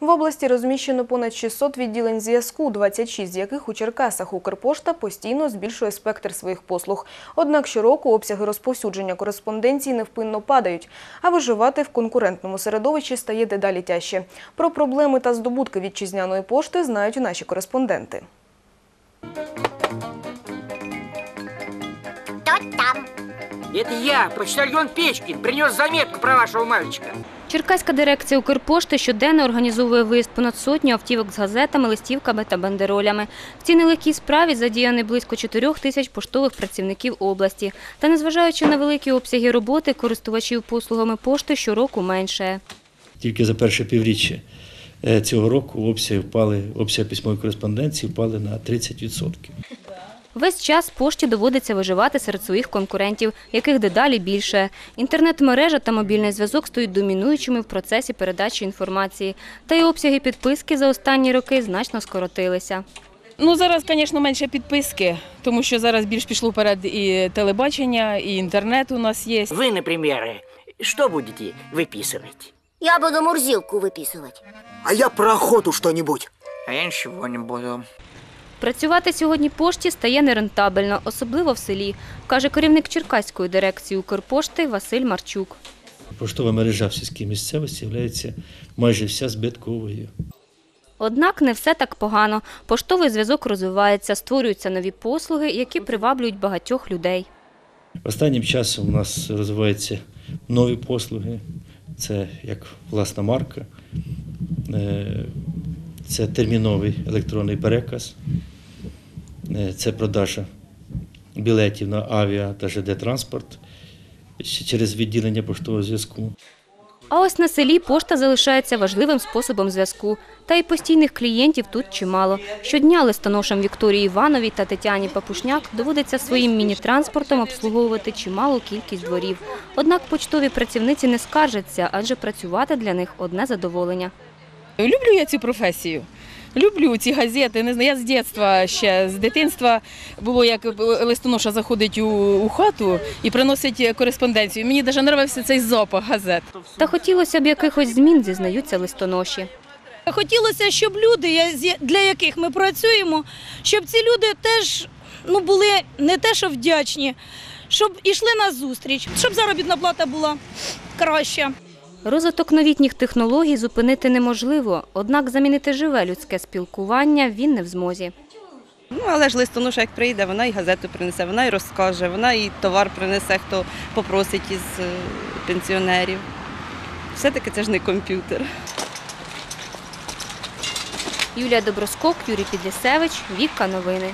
В області розміщено понад 600 відділень зв'язку, 26 з яких у Черкасах Укрпошта постійно збільшує спектр своїх послуг. Однак щороку обсяги розповсюдження кореспонденції невпинно падають, а виживати в конкурентному середовищі стає дедалі тяжче. Про проблеми та здобутки вітчизняної пошти знають і наші кореспонденти. Кто там? Это я, почтальон Печкин, принес заметку про вашего мальчика. Черкаська дирекція Укрпошти щоденно організовує виїзд понад сотню автівок з газетами, листівками та бандеролями. В цій нелегкій справі задіяні близько 4 тисяч поштових працівників області. Та незважаючи на великі обсяги роботи, користувачів послугами пошти щороку менше. Тільки за перше півріччя е, цього року обсяги впали, обсяги письмової кореспонденції впали на 30%. Весь час пошті доводиться виживати серед своїх конкурентів, яких дедалі більше. Інтернет-мережа та мобільний зв'язок стають домінуючими в процесі передачі інформації. Та й обсяги підписки за останні роки значно скоротилися. Ну зараз, звісно, менше підписки, тому що зараз більш пішло вперед і телебачення, і інтернет у нас є. Вы, например, что будете выписывать? Я буду Мурзилку выписывать. А я про охоту что-нибудь. А я ничего не буду. Працювати сьогодні пошті стає нерентабельно, особливо в селі, каже керівник Черкаської дирекції Укрпошти Василь Марчук. Поштова мережа в сільській місцевості є майже вся збитковою. Однак не все так погано. Поштовий зв'язок розвивається, створюються нові послуги, які приваблюють багатьох людей. Останнім часом у нас розвиваються нові послуги. Це як власна марка, е, це терміновий електронний переказ, це продажа білетів на авіа та ЖД транспорт через відділення поштового зв'язку. А ось на селі пошта залишається важливим способом зв'язку. Та й постійних клієнтів тут чимало. Щодня листоношам Вікторії Івановій та Тетяні Папушняк доводиться своїм міні-транспортом обслуговувати чималу кількість дворів. Однак почтові працівниці не скаржаться, адже працювати для них одне задоволення. Люблю я цю професію. Люблю ці газети. Не знаю, я з дитинства ще з дитинства було, як листоноша заходить у, у хату і приносить кореспонденцію. Мені навіть подобався цей запах газет. Та хотілося б якихось змін, зізнаються листоноші. Хотілося, щоб люди, для яких ми працюємо, щоб ці люди теж ну, були не те, що вдячні, щоб ішли на зустріч, щоб заробітна плата була краща. Розвиток новітніх технологій зупинити неможливо, однак замінити живе людське спілкування він не в змозі. Ну, але ж листоноша як прийде, вона і газету принесе, вона і розкаже, вона і товар принесе, хто попросить із е, пенсіонерів. Все-таки це ж не комп'ютер. Юлія Доброскок, Юрій Підлісевич, Вікка Новини.